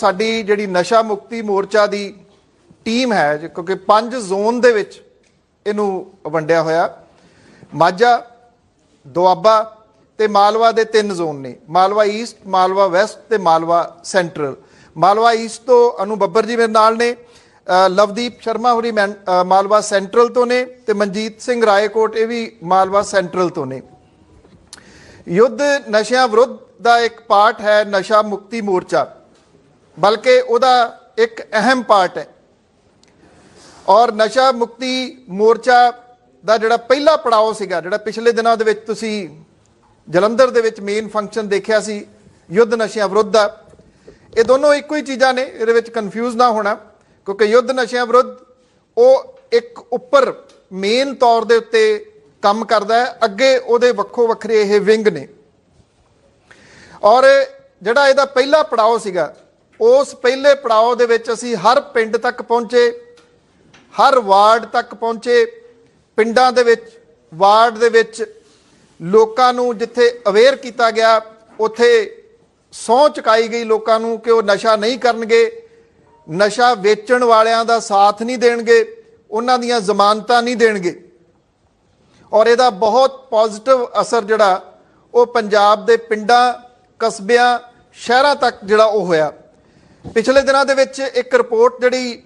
ਸਾਡੀ ਜਿਹੜੀ ਨਸ਼ਾ ਮੁਕਤੀ ਮੋਰਚਾ ਦੀ ਟੀਮ ਹੈ, ਕਿਉਂਕਿ ਪੰਜ ਜ਼ੋਨ ਦੇ ਵਿੱਚ ਇਹਨੂੰ ਵੰਡਿਆ ਹੋਇਆ। ਮਾਝਾ, ਦੁਆਬਾ ਤੇ ਮਾਲਵਾ ਦੇ ਤਿੰਨ ਜ਼ੋਨ ਨੇ। ਮਾਲਵਾ ਈਸਟ, ਮਾਲਵਾ ਵੈਸਟ ਤੇ ਮਾਲਵਾ ਸੈਂਟਰਲ। ਮਾਲਵਾ ਈਸਟ ਤੋਂ ਅਨੂ ਬੱਬਰ ਜੀ ਮੇਰੇ ਨਾਲ ਨੇ ਲਵਦੀਪ ਸ਼ਰਮਾ ਹੋਰੀ ਮੈਨ- ਮਾਲਵਾ ਸੈਂਟਰਲ ਤੋਂ ਨੇ ਤੇ ਮਨਜੀਤ ਸਿੰਘ ਰਾਏਕੋਟ, ਇਹ ਵੀ ਮਾਲਵਾ ਸੈਂਟਰਲ ਤੋਂ ਨੇ। ਯੁੱਧ ਨਸ਼ਿਆਂ ਵਿਰੁੱਧ ਦਾ ਇੱਕ ਪਾਠ ਹੈ, ਨਸ਼ਾ ਮੁਕਤੀ ਮੋਰਚਾ। ਬਲਕਿ ਉਹਦਾ ਇੱਕ ਅਹਿਮ ਪਾਰਟ ਹੈ। ਔਰ ਨਸ਼ਾ ਮੁਕਤੀ ਮੋਰਚਾ ਦਾ ਜਿਹੜਾ ਪਹਿਲਾ ਪੜਾਅ ਸੀਗਾ, ਜਿਹੜਾ ਪਿਛਲੇ ਦਿਨਾਂ ਦੇ ਵਿੱਚ ਤੁਸੀਂ ਜਲੰਧਰ ਦੇ ਵਿੱਚ ਮੇਨ ਫੰਕਸ਼ਨ ਦੇਖਿਆ ਸੀ, ਯੁੱਧ ਨਸ਼ਿਆਂ ਵਿਰੁੱਧ ਦਾ, ਇਹ ਦੋਨੋਂ ਇੱਕੋ ਹੀ ਚੀਜ਼ਾਂ ਨੇ, ਇਹਦੇ ਵਿੱਚ ਕਨਫਿਊਜ਼ ਨਾ ਹੋਣਾ, ਕਿਉਂਕਿ ਯੁੱਧ ਨਸ਼ਿਆਂ ਵਿਰੁੱਧ ਉਹ ਇੱਕ ਉੱਪਰ ਮੇਨ ਤੌਰ ਦੇ ਉੱਤੇ ਕੰਮ ਕਰਦਾ ਹੈ, ਅੱਗੇ ਉਹਦੇ ਵੱਖੋ ਵੱਖਰੇ ਇਹ ਵਿੰਗ ਨੇ। ਔਰ ਜਿਹੜਾ ਇਹਦਾ ਪਹਿਲਾ ਪੜਾਅ ਸੀਗਾ ਉਸ ਪਹਿਲੇ ਪੜਾਅ ਦੇ ਵਿੱਚ ਅਸੀਂ ਹਰ ਪਿੰਡ ਤੱਕ ਪਹੁੰਚੇ, ਹਰ ਵਾਰਡ ਤੱਕ ਪਹੁੰਚੇ, ਪਿੰਡਾਂ ਦੇ ਵਿੱਚ, ਵਾਰਡ ਦੇ ਵਿੱਚ ਲੋਕਾਂ ਨੂੰ ਜਿੱਥੇ ਅਵੇਅਰ ਕੀਤਾ ਗਿਆ, ਉੱਥੇ ਸਹੁੰ ਚੁਕਾਈ ਗਈ ਲੋਕਾਂ ਨੂੰ ਕਿ ਉਹ ਨਸ਼ਾ ਨਹੀਂ ਕਰਨਗੇ, ਨਸ਼ਾ ਵੇਚਣ ਵਾਲਿਆਂ ਦਾ ਸਾਥ ਨਹੀਂ ਦੇਣਗੇ, ਉਹਨਾਂ ਦੀਆਂ ਜ਼ਮਾਨਤਾਂ ਨਹੀਂ ਦੇਣਗੇ। ਔਰ ਇਹਦਾ ਬਹੁਤ ਪੋਜ਼ਿਟਿਵ ਅਸਰ ਜਿਹੜਾ ਉਹ ਪੰਜਾਬ ਦੇ ਪਿੰਡਾਂ, ਕਸਬਿਆਂ, ਸ਼ਹਿਰਾਂ ਤੱਕ ਜਿਹੜਾ ਉਹ ਹੋਇਆ। ਪਿਛਲੇ ਦਿਨਾਂ ਦੇ ਵਿੱਚ ਇੱਕ ਰਿਪੋਰਟ ਜਿਹੜੀ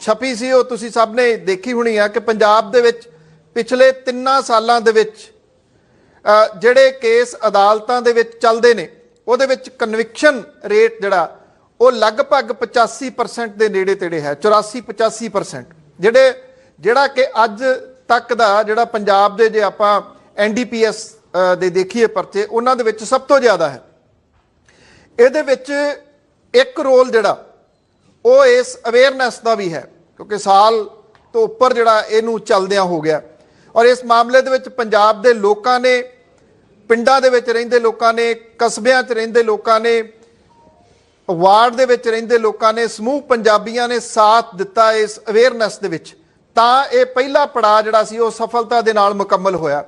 ਛਪੀ ਸੀ, ਉਹ ਤੁਸੀਂ ਸਭ ਨੇ ਦੇਖੀ ਹੋਣੀ ਆ ਕਿ ਪੰਜਾਬ ਦੇ ਵਿੱਚ ਪਿਛਲੇ 3 ਸਾਲਾਂ ਦੇ ਵਿੱਚ ਜਿਹੜੇ ਕੇਸ ਅਦਾਲਤਾਂ ਦੇ ਵਿੱਚ ਚੱਲਦੇ ਨੇ, ਉਹਦੇ ਵਿੱਚ ਕਨਵਿਕਸ਼ਨ ਰੇਟ ਜਿਹੜਾ, ਉਹ ਲਗਭਗ 85% ਦੇ ਨੇੜੇ ਤੇੜੇ ਹੈ 84 85% ਜਿਹੜੇ, ਜਿਹੜਾ ਕਿ ਅੱਜ ਤੱਕ ਦਾ ਜਿਹੜਾ ਪੰਜਾਬ ਦੇ ਜੇ ਆਪਾਂ ਐਨਡੀਪੀਐਸ ਦੇ ਦੇਖੀਏ ਪਰਚੇ, ਉਹਨਾਂ ਦੇ ਵਿੱਚ ਸਭ ਤੋਂ ਜ਼ਿਆਦਾ ਹੈ। ਇਹਦੇ ਵਿੱਚ ਇੱਕ ਰੋਲ ਜਿਹੜਾ, ਉਹ ਇਸ ਅਵੇਅਰਨੈਸ ਦਾ ਵੀ ਹੈ, ਕਿਉਂਕਿ ਸਾਲ ਤੋਂ ਉੱਪਰ ਜਿਹੜਾ ਇਹਨੂੰ ਚੱਲਦਿਆਂ ਹੋ ਗਿਆ। ਔਰ ਇਸ ਮਾਮਲੇ ਦੇ ਵਿੱਚ ਪੰਜਾਬ ਦੇ ਲੋਕਾਂ ਨੇ, ਪਿੰਡਾਂ ਦੇ ਵਿੱਚ ਰਹਿੰਦੇ ਲੋਕਾਂ ਨੇ, ਕਸਬਿਆਂ 'ਚ ਰਹਿੰਦੇ ਲੋਕਾਂ ਨੇ, ਵਾਰਡ ਦੇ ਵਿੱਚ ਰਹਿੰਦੇ ਲੋਕਾਂ ਨੇ, ਸਮੂਹ ਪੰਜਾਬੀਆਂ ਨੇ ਸਾਥ ਦਿੱਤਾ ਇਸ ਅਵੇਅਰਨੈਸ ਦੇ ਵਿੱਚ। ਤਾਂ ਇਹ ਪਹਿਲਾ ਪੜਾਅ ਜਿਹੜਾ ਸੀ, ਉਹ ਸਫਲਤਾ ਦੇ ਨਾਲ ਮੁਕੰਮਲ ਹੋਇਆ।